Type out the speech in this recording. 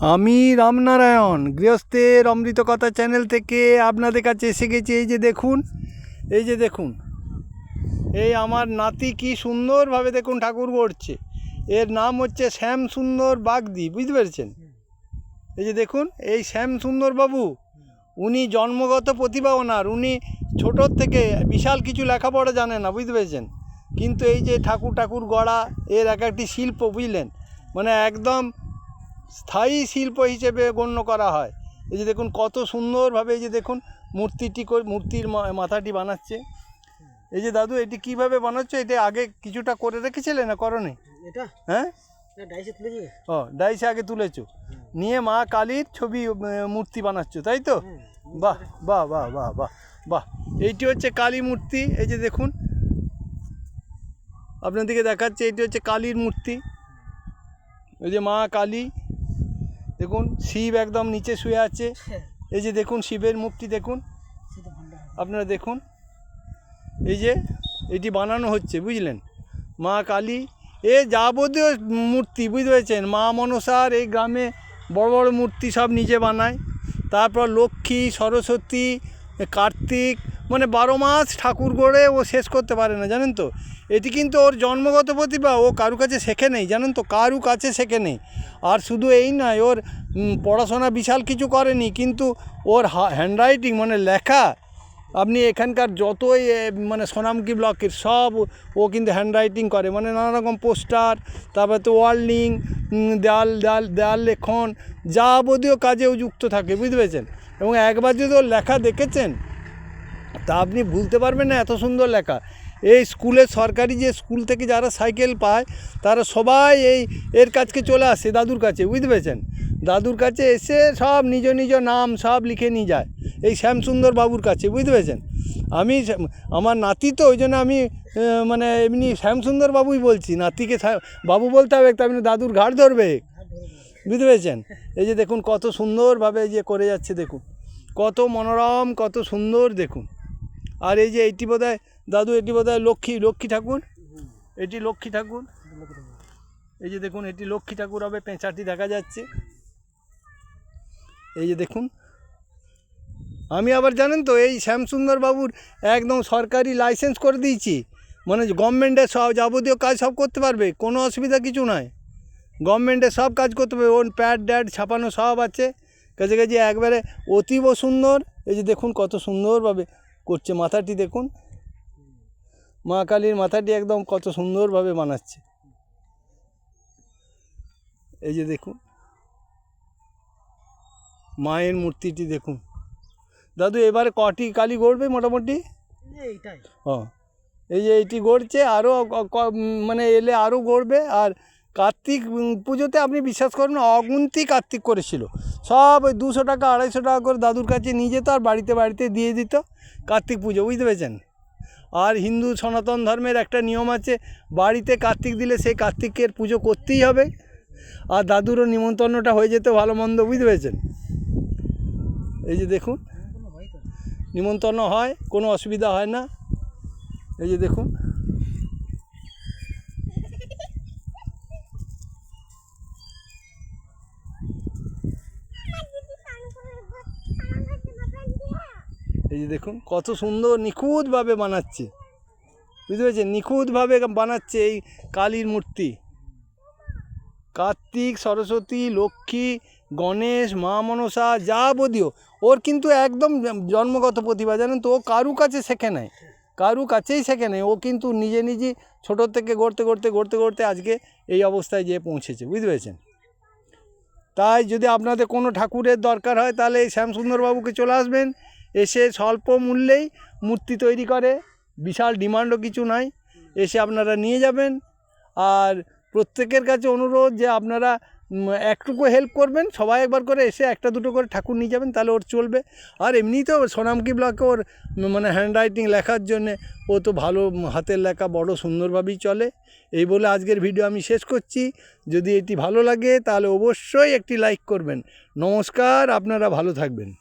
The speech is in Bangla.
আমি রামনারায়ণ, গৃহস্থের অমৃত কথা চ্যানেল থেকে আপনাদের কাছে এসে গেছি। এই যে দেখুন, এই যে দেখুন, এই আমার নাতি কি সুন্দরভাবে দেখুন ঠাকুর গড়ছে। এর নাম হচ্ছে শ্যাম সুন্দর বাগদি, বুঝতে পেরেছেন? এই যে দেখুন, এই শ্যাম সুন্দর বাবু উনি জন্মগত প্রতিভা ওনার উনি ছোটোর থেকে বিশাল কিছু লেখাপড়া জানে না, বুঝতে পেরেছেন? কিন্তু এই যে ঠাকুর ঠাকুর গড়া, এর এক একটি শিল্প, বুঝলেন? মানে একদম স্থায়ী শিল্প হিসেবে গণ্য করা হয়। এই যে দেখুন কত সুন্দরভাবে এই যে দেখুন মূর্তিটি কর- মূর্তির মাথাটি বানাচ্ছে। এই যে দাদু এটি কীভাবে বানাচ্ছ? এটা আগে কিছুটা করে রেখেছিলে না করনি? এটা? হ্যাঁ? এটা ও ডাইসে আগে তুলেছো। নিয়ে মা কালীর ছবি মূর্তি বানাচ্ছো তাই তো? বাহ বাহ বাহ বাহ বাহ বাহ। এইটি হচ্ছে কালী মূর্তি এই যে দেখুন। আপনাদেরকে দেখাচ্ছে এইটি হচ্ছে কালীর মূর্তি। ওই যে মা কালী দেখুন শিব একদম নিচে শুয়ে আছে। এই যে দেখুন শিবের মুখটি দেখুন। আপনারা দেখুন। এই যে এটি বানানো হচ্ছে বুঝলেন? মা কালী এ যাবতীয় মূর্তি বুঝতে পেরেছেন? মা মনসার এই গ্রামে বড় বড় মূর্তি সব নিজে বানায়। তারপর লক্ষ্মী সরস্বতী কার্তিক মানে বারো মাস ঠাকুর গড়ে ও শেষ করতে পারে না, জানেন তো? এটি কিন্তু ওর জন্মগত প্রতিভা, ও কারু কাছে শেখে নেই, জানেন তো? কারু কাছে শেখে নেই। আর শুধু এই নয়, ওর পড়াশোনা বিশাল কিছু করেনি, কিন্তু ওর হ্যান্ডরাইটিং মানে লেখা, আপনি এখানকার যতই মানে সোনামকি ব্লকের সব, ও কিন্তু হ্যান্ডরাইটিং করে মানে নানা রকম পোস্টার, তারপরে তো ওয়ার্ল্ডিং দেয়াল দেয়াল দেয়াল লেখন, যাবতীয় কাজেও যুক্ত থাকে, বুঝতে পেরেছেন? এবং একবার যদি ওর লেখা দেখেছেন তা আপনি ভুলতে পারবেন না, এত সুন্দর লেখা। এই স্কুলে সরকারি যে স্কুল থেকে যারা সাইকেল পায়, তারা সবাই এই এর কাছকে চলে আসে, দাদুর কাছে, বুঝতে পেরেছেন? দাদুর কাছে এসে সব নিজ নিজ নাম সব লিখে নিয়ে যায়, এই শ্যামসুন্দর বাবুর কাছে, বুঝতে পেরেছেন? আমি আমার নাতি তো ওই জন্য আমি মানে এমনি শ্যামসুন্দর বাবুই বলছি, নাতিকে বাবু বলতে হবে তা আপনি দাদুর ঘাট ধরবে, বুঝতে পেরেছেন? এই যে দেখুন কত সুন্দরভাবে যে করে যাচ্ছে, দেখুন। কত মনোরম, কত সুন্দর, দেখুন। আর এই যে এটি বোধহয়, দাদু, এটি বোধহয় লক্ষ্মী লক্ষ্মী ঠাকুর? এটি লক্ষ্মী ঠাকুর। এই যে দেখুন, এটি লক্ষ্মী ঠাকুর হবে, পেঁচাটি দেখা যাচ্ছে। এই যে দেখুন। আমি আবার জানেন তো, এই শ্যামসুন্দর বাবুর একদম সরকারি লাইসেন্স করে দিয়েছি। মানে গভর্নমেন্টের সব যাবতীয় কাজ সব করতে পারবে, কোনো অসুবিধা কিছু নয়। গভর্নমেন্টের সব কাজ করতে পারবে, ওর প্যাড ড্যাড ছাপানো সব আছে। কাছে কাছে একবারে অতীব সুন্দর। এই যে দেখুন কত সুন্দরভাবে করছে মাথাটি দেখুন। মা কালীর মাথাটি একদম কত সুন্দরভাবে বানাচ্ছে। এই যে দেখুন। মায়ের মূর্তিটি দেখুন। দাদু এবারে কটি কালী গড়বে মোটামুটি? এইটাই। ও এই যে এইটি গড়ছে আরও মানে এলে আরও গড়বে আর কার্তিক পুজোতে আপনি বিশ্বাস করুন অগুন্তি কার্তিক করেছিল। সব ওই দুশো টাকা, আড়াইশো টাকা করে দাদুর কাছে নিয়ে যেত আর বাড়িতে বাড়িতে দিয়ে দিত কার্তিক পুজো, বুঝতে পেরেছেন? আর হিন্দু সনাতন ধর্মের একটা নিয়ম আছে, বাড়িতে কার্তিক দিলে সেই কার্তিকের পুজো করতেই হবে। আর দাদুরও নিমন্ত্রণটা হয়ে যেত ভালো মন্দ, বুঝতে পেরেছেন? এই যে দেখুন, নিমন্ত্রণ হয়, কোনো অসুবিধা হয় না। এই যে দেখুন এই যে দেখুন, কত সুন্দর নিখুঁতভাবে বানাচ্ছে। বুঝতে পেরেছেন? নিখুঁতভাবে বানাচ্ছে এই কালীর মূর্তি। কার্তিক, সরস্বতী, লক্ষ্মী, গণেশ, মা মনসা, যা যাবতীয় ওর কিন্তু একদম জন্মগত প্রতিভা, জানেন তো? ও কারু কাছে শেখে নেয় কারু কাছেই শেখে নেয় ও কিন্তু নিজে নিজে ছোটোর থেকে গড়তে গড়তে গড়তে গড়তে আজকে এই অবস্থায় যেয়ে পৌঁছেছে। বুঝতে পেরেছেন? তাই যদি আপনাদের কোনো ঠাকুরের দরকার হয়, তাহলে এই শ্যামসুন্দরবাবুকে চলে আসবেন। এসে স্বল্প মূল্যেই মূর্তি তৈরি করে। বিশাল ডিমান্ডও কিছু নাই। এসে আপনারা নিয়ে যাবেন। আর প্রত্যেকের কাছে অনুরোধ যে আপনারা একটুকু হেল্প করবেন। সবাই একবার করে এসে একটা দুটো করে ঠাকুর নিয়ে যাবেন, তাহলে ওর চলবে। আর এমনি তো সোনামকি ব্লকে ওর মানে হ্যান্ডরাইটিং লেখার জন্যে ও তো ভালো হাতের লেখা, বড় সুন্দরভাবেই চলে। এই বলে আজকের ভিডিও আমি শেষ করছি। যদি এটি ভালো লাগে, তাহলে অবশ্যই একটি লাইক করবেন। নমস্কার, আপনারা ভালো থাকবেন।